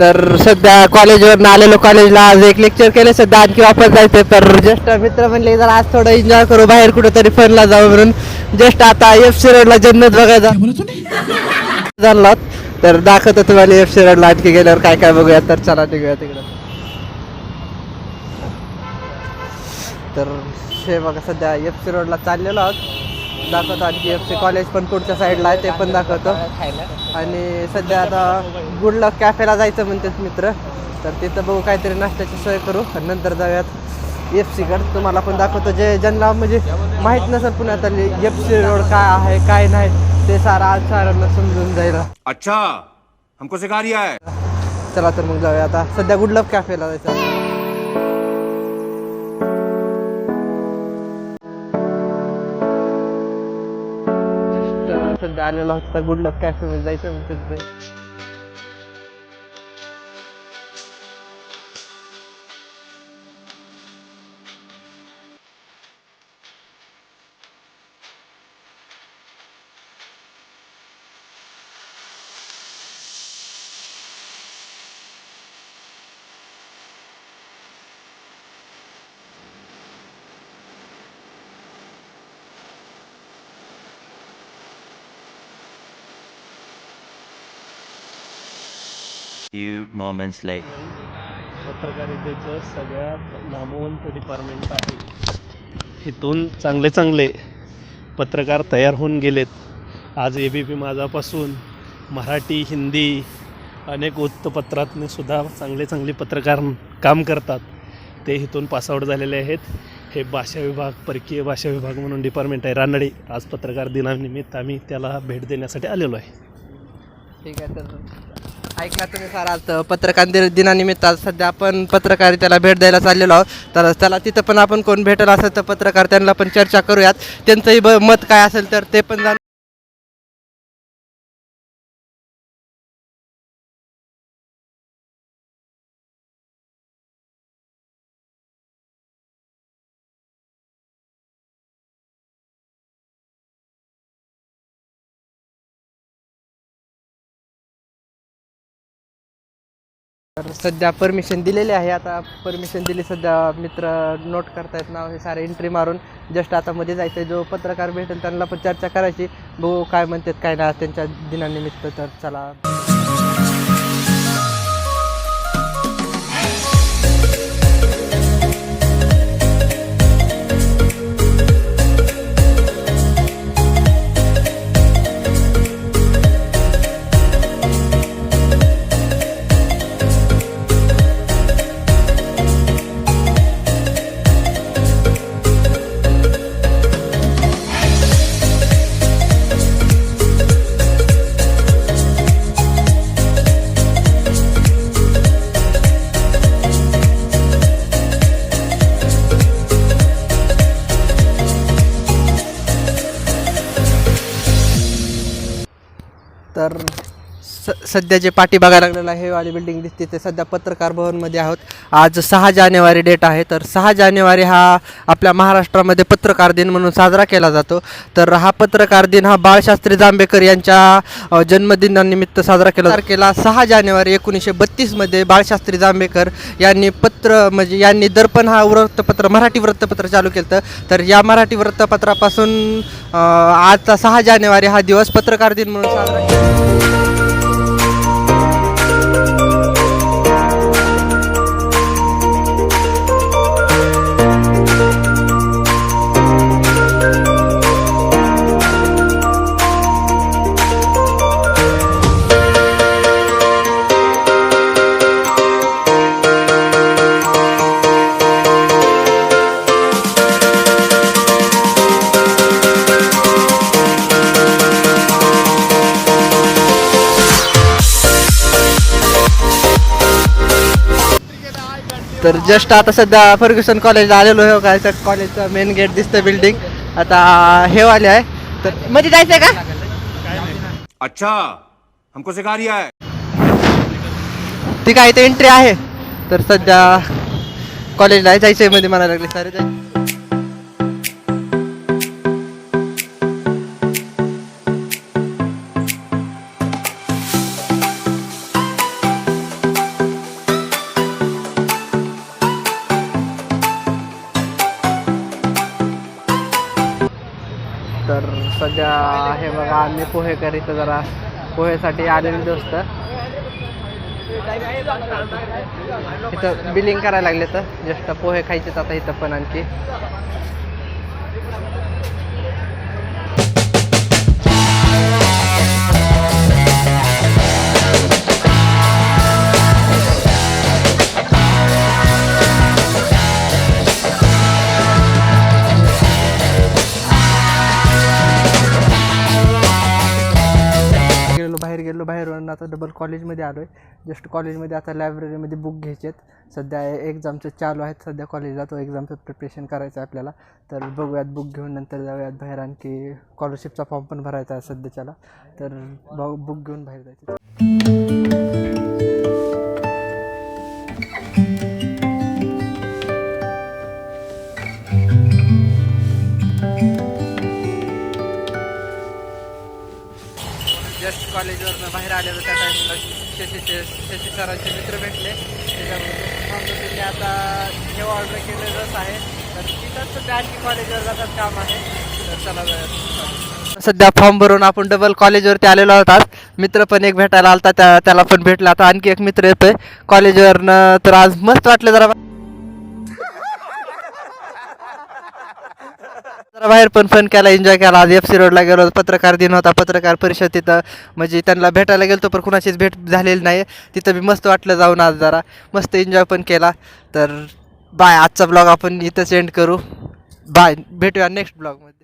तर सध्या कॉलेजवर आलेलो कॉलेजला आज एक लेक्चर केले सध्या आणखी वापस जायचं तर जस्ट मित्र म्हणले जर आज थोडं एन्जॉय करू बाहेर कुठेतरी फनला जाऊ म्हणून. जस्ट आता एफ सी रोडला जन्नत बघायचा. झाला तर दाखवतो तुम्हाला एफ सी रोडला आणखी गेल्यावर काय काय बघूया तर चला निघूया तिकडं. तर हे बघा सध्या एफ सी रोडला चाललेलो आहोत. दाखवतो आणखी एफ सी कॉलेज पण पुढच्या साईडला आहे ते पण दाखवतो. आणि सध्या आता गुड लक कॅफेला जायचं म्हणतात मित्र. तर तिथं बघू काहीतरी नाश्त्याची सोय करू आणि नंतर जाऊयात एफ सीकडे तुम्हाला पण दाखवतो जे ज्यांना म्हणजे माहीत नसेल पुण्यात एफ सी रोड काय आहे काय नाही ते सारा आज सारांना समजून जाईल. अच्छा हमको सिखा रिया है. चला तर मग जाऊया आता. सध्या गुड लक कॅफेला जायचं. आलेला होता गुड लक कॅफेमध्ये जायचं म्हणते Few moments later. पत्रकारितेचं सगळ्यात नामवंत डिपार्टमेंट आहे इथून चांगले चांगले पत्रकार तयार होऊन गेलेत. आज ए बी पी माझापासून मराठी हिंदी अनेक वृत्तपत्रातने सुद्धा चांगले चांगले पत्रकार काम करतात. ते इथून पासआउट झालेले आहेत. हे भाषा विभाग परकीय भाषा विभाग म्हणून डिपार्टमेंट आहे. रानडे आज पत्रकार दिनानिमित्त आम्ही त्याला भेट देण्यासाठी आलेलो आहे. ठीक आहे तर ऐकला तुम्ही सारा आज पत्रकार दिनानिमित्त आज सध्या आपण पत्रकारितेला भेट द्यायला चाललेलो आहोत. तर त्याला तिथं पण आपण कोण भेटेल असेल तर पत्रकार त्यांना पण चर्चा करूयात. त्यांचंही ब- मत काय असेल तर ते पण जाण तर सध्या परमिशन दिलेली आहे. आता परमिशन दिली सध्या मित्र नोट करतायत नाव हे सारे एंट्री मारून. जस्ट आता मध्ये जायचं जो पत्रकार भेटेल त्यांना पण चर्चा करायची. भाऊ काय म्हणतात काय ना त्यांच्या दिनानिमित्त तर चला. सध्या जे पाठी बघायला लागलेलं आहे हे वाली बिल्डिंग दिसते ते सध्या पत्रकार भवनमध्ये आहोत. आज सहा जानेवारी डेट आहे तर सहा जानेवारी हा आपल्या महाराष्ट्रामध्ये पत्रकार दिन म्हणून साजरा केला जातो. तर हा पत्रकार दिन हा बाळशास्त्री जांभेकर यांच्या जन्मदिनानिमित्त साजरा केला केला सहा जानेवारी एकोणीसशे बत्तीसमध्ये बाळशास्त्री जांभेकर यांनी पत्र म्हणजे यांनी दर्पण हा वृत्तपत्र मराठी वृत्तपत्र चालू केलं तर या मराठी वृत्तपत्रापासून आजचा सहा जानेवारी हा दिवस पत्रकार दिन म्हणून साजरा केला तर जस्ट आता सध्या फर्ग्युसन कॉलेजला आलेलो आहे. काय तर कॉलेजचं मेन गेट दिसतं बिल्डिंग आता हे वाले आहे. तर मध्ये जायचंय का? अच्छा हमको सिखा रिया है. ठीक आहे इथे एंट्री आहे. तर सध्या कॉलेजला जायचंयमध्ये म्हणायला लागले सारे जायचं. सध्या हे बघा आम्ही पोहे करीत जरा. पोहेसाठी आलेले दोस्त. इथं बिलिंग करायला लागले तर. जस्ट पोहे खायचेच आता इथं पण आणखी. गेलो आता डबल कॉलेजमध्ये आलो आहे जस्ट कॉलेजमध्ये आता लायब्ररीमध्ये बुक घ्यायचे आहेत सध्या एक्झामचं चालू आहेत. सध्या कॉलेजला तो एक्झामचं प्रिपरेशन करायचं आहे आपल्याला. तर बघूयात बुक घेऊन नंतर जाऊयात बाहेर. आणखी स्कॉलरशिपचा फॉर्म पण भरायचा आहे सध्याच्याला. तर बुक घेऊन बाहेर जायचं. जस्ट कॉलेजवरनं बाहेर आलेलो त्या टाईमला शशीचे शशी सरांचे मित्र भेटले. त्याच्यामुळे त्यांनी आता हे ऑर्डर केलेलंच आहे. तर तिथंच सध्या आणखी कॉलेजवर जातात काम आहे. तर चला सध्या फॉर्म भरून आपण डबल कॉलेजवरती आलेलो होतात मित्र पण एक भेटायला आलता त्या त्याला पण भेटला. आता आणखी एक मित्र येतोय. कॉलेजवरनं तर आज मस्त वाटलं जरा. बाहेर पण फन केला एन्जॉय केला. आज एफ सी रोडला गेलो पत्रकार दिन होता पत्रकार परिषद तिथं. म्हणजे त्यांना भेटायला गेलो पण कुणाचीच भेट झालेली नाही. तिथं बी मस्त वाटलं जाऊन आज जरा. मस्त एन्जॉय पण केला. तर बाय आजचा ब्लॉग आपण इथंच एंड करू. बाय भेटूया नेक्स्ट ब्लॉगमध्ये